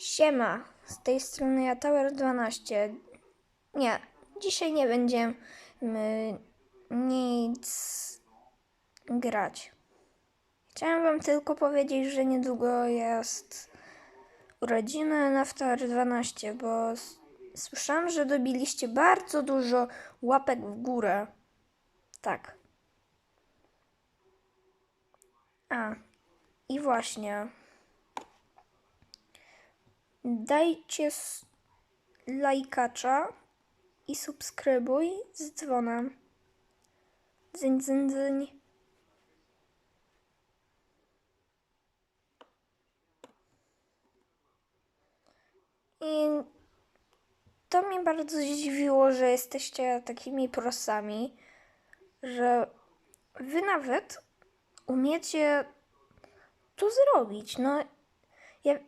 Siema, z tej strony ja Tower 12. Nie, dzisiaj nie będziemy nic grać. Chciałem wam tylko powiedzieć, że niedługo jest urodziny na Tower 12, bo słyszałam, że dobiliście bardzo dużo łapek w górę. Tak. A, i właśnie. Dajcie lajkacza i subskrybuj z dzwonem. Dzyń, dzyń, dzyń. I to mnie bardzo zdziwiło, że jesteście takimi prosami, że wy nawet umiecie to zrobić. No, ja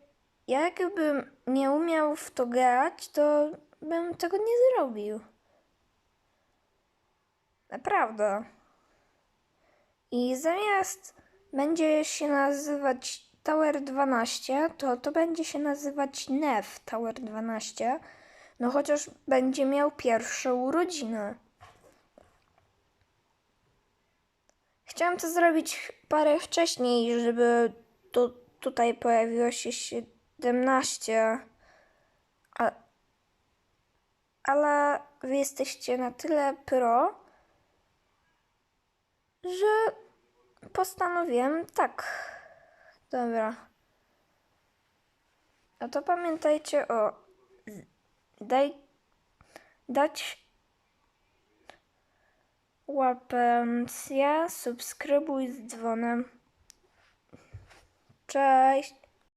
jakbym nie umiał w to grać, to bym tego nie zrobił. Naprawdę. I zamiast będzie się nazywać Tower 12, to to będzie się nazywać NEF Tower 12. No chociaż będzie miał pierwsze urodziny. Chciałam to zrobić parę wcześniej, żeby tu, tutaj pojawiło się 17. A, ale wy jesteście na tyle pro, że postanowiłem tak. Dobra. No to pamiętajcie o daj dać łapencję, subskrybuj z dzwonem. Cześć.